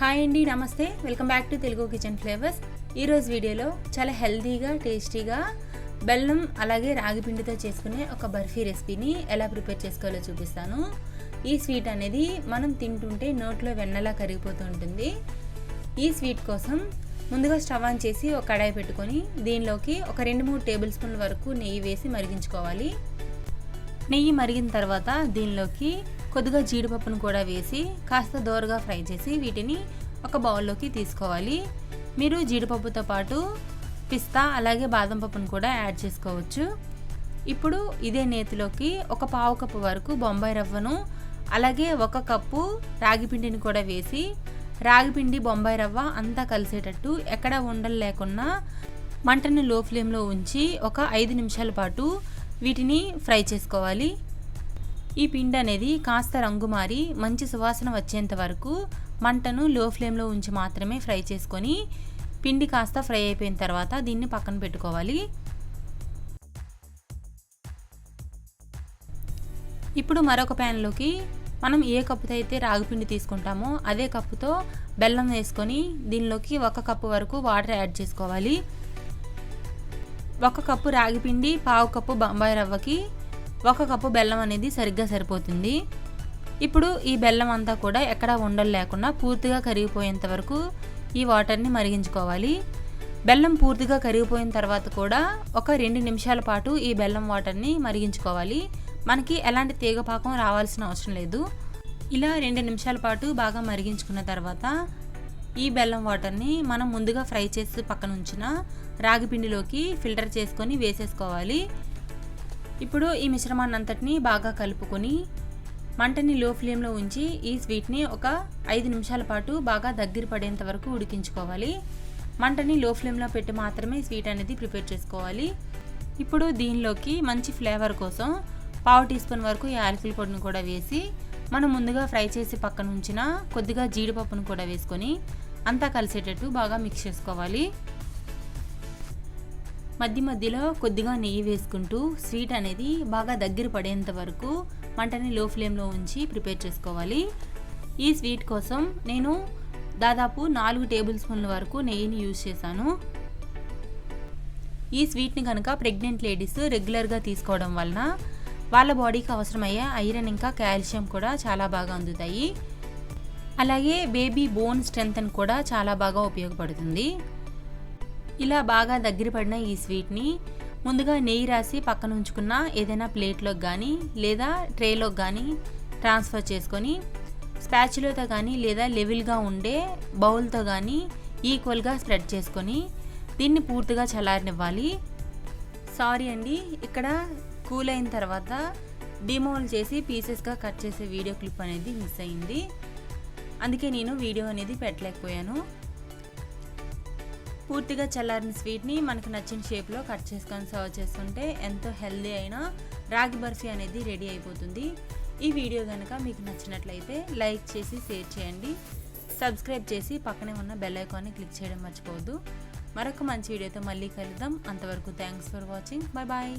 Hi అండి నమస్తే. Welcome back to Telugu kitchen flavours. ఈరోజు వీడియోలో చాలా హెల్తీగా టేస్టీగా బెల్లం అలాగే రాగి పిండితో చేసుకునే ఒక బర్ఫీ రెసిపీని ఎలా ప్రిపేర్ చేసుకోవాలో చూపిస్తాను. ఈ స్వీట్ అనేది మనం తింటుంటే నోట్లో వెన్నలా కరిగిపోతూ ఉంటుంది. ఈ స్వీట్ కోసం ముందుగా స్టవ్ ఆన్ చేసి ఒక కడాయి పెట్టుకొని దీనిలోకి ఒక రెండు మూడు టేబుల్ స్పూన్ల వరకు నెయ్యి వేసి మరిగించుకోవాలి. నెయ్యి మరిగిన తర్వాత దీనిలోకి కొద్దిగా జీడిపప్పును కూడా వేసి కాస్త దోరగా ఫ్రై చేసి వీటిని ఒక బౌల్లోకి తీసుకోవాలి. మీరు జీడిపప్పుతో పాటు పిస్తా అలాగే బాదం పప్పును కూడా యాడ్ చేసుకోవచ్చు. ఇప్పుడు ఇదే నేతిలోకి ఒక పావు కప్పు వరకు బొంబాయి రవ్వను అలాగే ఒక కప్పు రాగి పిండిని కూడా వేసి రాగిపిండి బొంబాయి రవ్వ అంతా కలిసేటట్టు ఎక్కడ ఉండలు లేకుండా మంటను లో ఫ్లేమ్లో ఉంచి ఒక ఐదు నిమిషాల పాటు వీటిని ఫ్రై చేసుకోవాలి. ఈ పిండి అనేది కాస్త రంగు మారి మంచి సువాసన వచ్చేంత వరకు మంటను లో ఫ్లేమ్లో ఉంచి మాత్రమే ఫ్రై చేసుకొని పిండి కాస్త ఫ్రై అయిపోయిన తర్వాత దీన్ని పక్కన పెట్టుకోవాలి. ఇప్పుడు మరొక ప్యాన్లోకి మనం ఏ కప్పుతో అయితే రాగిపిండి తీసుకుంటామో అదే కప్పుతో బెల్లం వేసుకొని దీనిలోకి ఒక కప్పు వరకు వాటర్ యాడ్ చేసుకోవాలి. ఒక కప్పు రాగిపిండి పావు కప్పు బొంబాయి రవ్వకి ఒక కప్పు బెల్లం అనేది సరిగ్గా సరిపోతుంది. ఇప్పుడు ఈ బెల్లం అంతా కూడా ఎక్కడ ఉండలు లేకుండా పూర్తిగా కరిగిపోయేంత వరకు ఈ వాటర్ని మరిగించుకోవాలి. బెల్లం పూర్తిగా కరిగిపోయిన తర్వాత కూడా ఒక రెండు నిమిషాల పాటు ఈ బెల్లం వాటర్ని మరిగించుకోవాలి. మనకి ఎలాంటి తీగపాకం రావాల్సిన అవసరం లేదు. ఇలా రెండు నిమిషాల పాటు బాగా మరిగించుకున్న తర్వాత ఈ బెల్లం వాటర్ని మనం ముందుగా ఫ్రై చేసి పక్కన ఉంచిన రాగి పిండిలోకి ఫిల్టర్ చేసుకొని వేసేసుకోవాలి. ఇప్పుడు ఈ మిశ్రమాన్ని అంతటిని బాగా కలుపుకొని మంటని లో ఫ్లేమ్లో ఉంచి ఈ స్వీట్ని ఒక ఐదు నిమిషాల పాటు బాగా దగ్గర పడేంత వరకు ఉడికించుకోవాలి. మంటని లో ఫ్లేమ్లో పెట్టి మాత్రమే స్వీట్ అనేది ప్రిపేర్ చేసుకోవాలి. ఇప్పుడు దీనిలోకి మంచి ఫ్లేవర్ కోసం పావు టీ స్పూన్ వరకు యాలకుల పొడిని కూడా వేసి మనం ముందుగా ఫ్రై చేసి పక్కన ఉంచిన కొద్దిగా జీడిపప్పును కూడా వేసుకొని అంతా కలిసేటట్టు బాగా మిక్స్ చేసుకోవాలి. మధ్య మధ్యలో కొద్దిగా నెయ్యి వేసుకుంటూ స్వీట్ అనేది బాగా దగ్గర పడేంత వరకు మంటని లో ఫ్లేమ్లో ఉంచి ప్రిపేర్ చేసుకోవాలి. ఈ స్వీట్ కోసం నేను దాదాపు నాలుగు టేబుల్ స్పూన్ల వరకు నెయ్యిని యూజ్ చేశాను. ఈ స్వీట్ని కనుక ప్రెగ్నెంట్ లేడీస్ రెగ్యులర్గా తీసుకోవడం వలన వాళ్ళ బాడీకి అవసరమయ్యే ఐరన్ ఇంకా కాల్షియం కూడా చాలా బాగా అందుతాయి. అలాగే బేబీ బోన్ స్ట్రెంగ్త్ కూడా చాలా బాగా ఉపయోగపడుతుంది. ఇలా బాగా దగ్గర పడిన ఈ స్వీట్ని ముందుగా నెయ్యి రాసి పక్కన ఉంచుకున్న ఏదైనా ప్లేట్లోకి కానీ లేదా ట్రేలోకి కానీ ట్రాన్స్ఫర్ చేసుకొని స్పాచులతో కానీ లేదా లెవెల్గా ఉండే బౌల్తో కానీ ఈక్వల్గా స్ప్రెడ్ చేసుకొని దీన్ని పూర్తిగా చల్లారనివ్వాలి. సారీ అండి ఇక్కడ కూల్ అయిన తర్వాత డిమోల్ చేసి పీసెస్గా కట్ చేసే వీడియో క్లిప్ అనేది మిస్ అయింది. అందుకే నేను వీడియో అనేది పెట్టలేకపోయాను. పూర్తిగా చల్లారిన స్వీట్ని మనకు నచ్చిన షేప్లో కట్ చేసుకొని సర్వ్ చేస్తుంటే ఎంతో హెల్దీ అయిన రాగి బర్ఫీ అనేది రెడీ అయిపోతుంది. ఈ వీడియో కనుక మీకు నచ్చినట్లయితే లైక్ చేసి షేర్ చేయండి. సబ్స్క్రైబ్ చేసి పక్కనే ఉన్న బెల్ ఐకాన్ని క్లిక్ చేయడం మర్చిపోవద్దు. మరొక మంచి వీడియోతో మళ్ళీ కలుద్దాం. అంతవరకు thanks for watching. Bye bye.